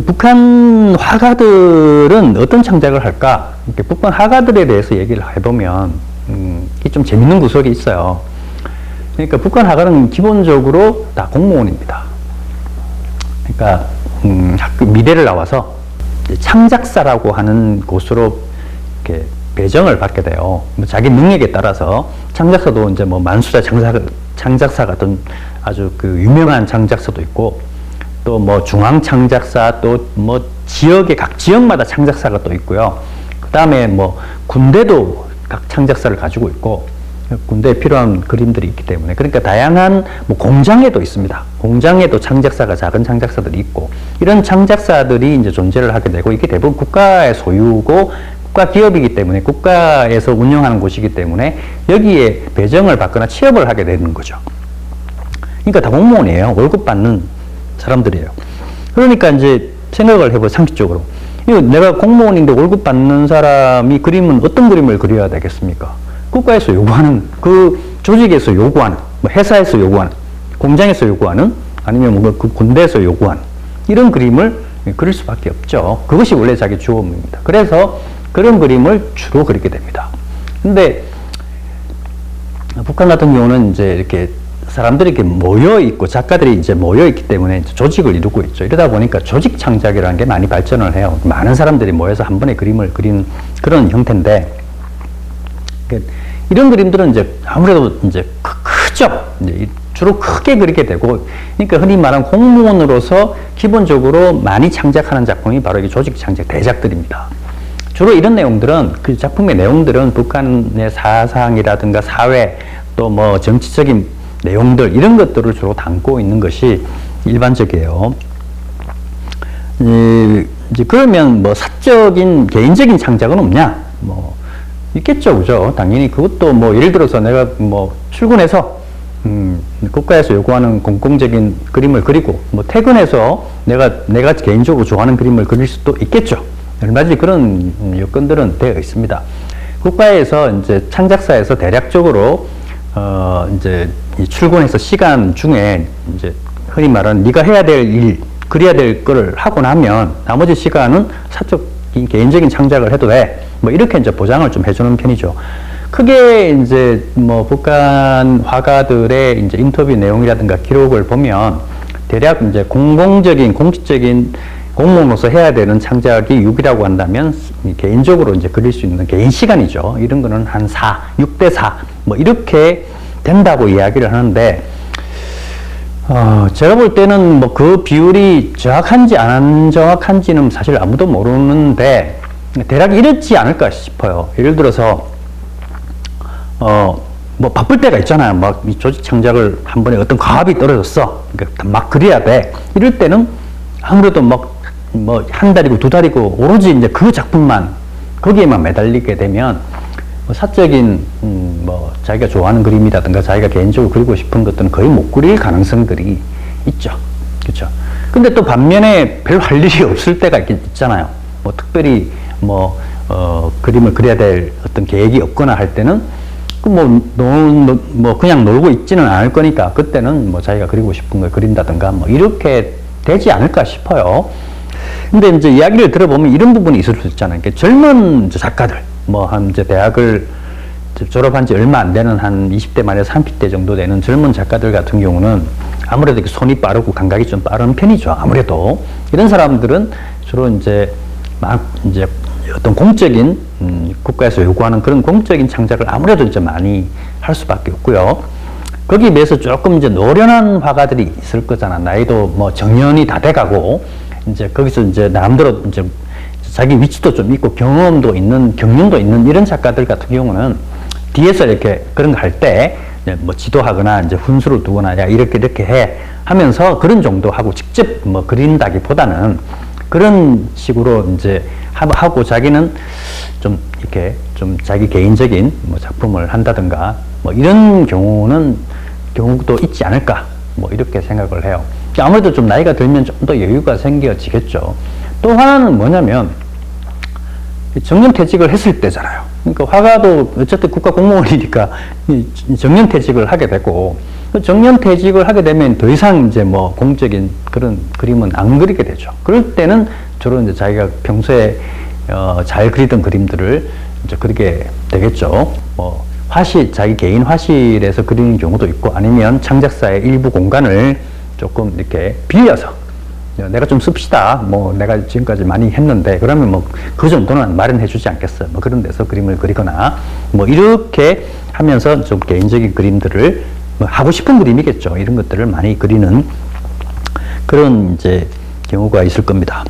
북한 화가들은 어떤 창작을 할까? 북한 화가들에 대해서 얘기를 해보면 음, 좀 재밌는 구석이 있어요. 그러니까 북한 화가는 기본적으로 다 공무원입니다. 그러니까 음, 미대를 나와서 창작사라고 하는 곳으로 이렇게 배정을 받게 돼요. 뭐 자기 능력에 따라서 창작사도 이제 뭐 만수자 창작 창작사 같은 아주 그 유명한 창작사도 있고 또 뭐 중앙 창작사 또 뭐 지역의 각 지역마다 창작사가 또 있고요. 그 다음에 뭐 군대도 각 창작사를 가지고 있고 군대에 필요한 그림들이 있기 때문에 그러니까 다양한 뭐 공장에도 있습니다. 공장에도 창작사가 작은 창작사들이 있고 이런 창작사들이 이제 존재를 하게 되고 이게 대부분 국가의 소유고 국가 기업이기 때문에 국가에서 운영하는 곳이기 때문에 여기에 배정을 받거나 취업을 하게 되는 거죠. 그러니까 다 공무원이에요. 월급 받는 사람들이에요. 그러니까 이제 생각을 해보 상식적으로. 이거 내가 공무원인데 월급 받는 사람이 그림은 어떤 그림을 그려야 되겠습니까? 국가에서 요구하는 그 조직에서 요구하는 뭐 회사에서 요구하는 공장에서 요구하는 아니면 뭐그 군대에서 요구하는 이런 그림을 그릴 수밖에 없죠. 그것이 원래 자기 주업입니다. 그래서 그런 그림을 주로 그리게 됩니다. 근데 북한 같은 경우는 이제 이렇게 사람들이 이렇게 모여 있고 작가들이 이제 모여 있기 때문에 조직을 이루고 있죠. 이러다 보니까 조직 창작이라는 게 많이 발전을 해요. 많은 사람들이 모여서 한 번에 그림을 그리는 그런 형태인데 그 이런 그림들은 이제 아무래도 이제 크, 크죠. 주로 크게 그리게 되고, 그러니까 흔히 말하는 공무원으로서 기본적으로 많이 창작하는 작품이 바로 이 조직 창작 대작들입니다. 주로 이런 내용들은 그 작품의 내용들은 북한의 사상이라든가 사회 또 뭐 정치적인 내용들 이런 것들을 주로 담고 있는 것이 일반적이에요. 이, 이제 그러면 뭐 사적인 개인적인 창작은 없냐? 뭐 있겠죠, 그죠? 당연히 그것도 뭐 예를 들어서 내가 뭐 출근해서 음, 국가에서 요구하는 공공적인 그림을 그리고 뭐 퇴근해서 내가 내가 개인적으로 좋아하는 그림을 그릴 수도 있겠죠. 얼마든지 그런 여건들은 되어 있습니다. 국가에서 이제 창작사에서 대략적으로 어 이제 이 출근해서 시간 중에 이제 흔히 말하는 네가 해야 될 일, 그려야 될 거를 하고 나면 나머지 시간은 사적인 개인적인 창작을 해도 돼. 뭐 이렇게 이제 보장을 좀 해주는 편이죠. 크게 이제 뭐 북한 화가들의 이제 인터뷰 내용이라든가 기록을 보면 대략 이제 공공적인 공식적인 공무원으로서 해야 되는 창작이 6이라고 한다면 이 개인적으로 이제 그릴 수 있는 개인 시간이죠. 이런 거는 한 4, 6대 4, 뭐 이렇게 된다고 이야기를 하는데, 어, 제가 볼 때는 뭐 그 비율이 정확한지 안 정확한지는 사실 아무도 모르는데, 대략 이렇지 않을까 싶어요. 예를 들어서, 어, 뭐 바쁠 때가 있잖아요. 막이 조직 창작을 한 번에 어떤 과업이 떨어졌어. 그러니까 막 그려야 돼. 이럴 때는 아무래도 막 뭐 한 달이고 두 달이고 오로지 이제 그 작품만 거기에만 매달리게 되면 뭐 사적인 음, 뭐 자기가 좋아하는 그림이라든가 자기가 개인적으로 그리고 싶은 것들은 거의 못 그릴 가능성들이 있죠. 그렇죠. 근데 또 반면에 별 할 일이 없을 때가 있, 있잖아요. 뭐 특별히 뭐 어, 그림을 그려야 될 어떤 계획이 없거나 할 때는 그뭐 뭐 그냥 놀고 있지는 않을 거니까 그때는 뭐 자기가 그리고 싶은 걸 그린다든가 뭐 이렇게 되지 않을까 싶어요. 근데 이제 이야기를 들어보면 이런 부분이 있을 수 있잖아요. 그러니까 젊은 작가들, 뭐 한 이제 대학을 졸업한 지 얼마 안 되는 한 20대 말에서 30대 정도 되는 젊은 작가들 같은 경우는 아무래도 손이 빠르고 감각이 좀 빠른 편이죠. 아무래도 이런 사람들은 주로 이제 막 이제 어떤 공적인 음, 국가에서 요구하는 그런 공적인 창작을 아무래도 이제 많이 할 수밖에 없고요. 거기에 비해서 조금 이제 노련한 화가들이 있을 거잖아. 나이도 뭐 정년이 다 돼가고 이제 거기서 이제 나름대로 이제 자기 위치도 좀 있고 경험도 있는 경륜도 있는 이런 작가들 같은 경우는 뒤에서 이렇게 그런 거 할 때 뭐 지도하거나 이제 훈수를 두거나 야 이렇게 이렇게 해 하면서 그런 정도 하고 직접 뭐 그린다기보다는 그런 식으로 이제 하- 하고 자기는 좀 이렇게 좀 자기 개인적인 뭐 작품을 한다든가 뭐 이런 경우는 경우도 있지 않을까 뭐 이렇게 생각을 해요. 아무래도 좀 나이가 들면 좀 더 여유가 생겨지겠죠. 또 하나는 뭐냐면 정년퇴직을 했을 때잖아요. 그러니까 화가도 어쨌든 국가 공무원이니까 이 정년퇴직을 하게 되고 그 정년퇴직을 하게 되면 더 이상 이제 뭐 공적인 그런 그림은 안 그리게 되죠. 그럴 때는 주로 이제 자기가 평소에 어, 잘 그리던 그림들을 이제 그리게 되겠죠. 뭐 화실 자기 개인 화실에서 그리는 경우도 있고 아니면 창작사의 일부 공간을 조금 이렇게 빌려서 내가 좀 씁시다. 뭐 내가 지금까지 많이 했는데 그러면 뭐 그 정도는 마련해 주지 않겠어요. 뭐 그런 데서 그림을 그리거나 뭐 이렇게 하면서 좀 개인적인 그림들을 뭐 하고 싶은 그림이겠죠. 이런 것들을 많이 그리는 그런 이제 경우가 있을 겁니다.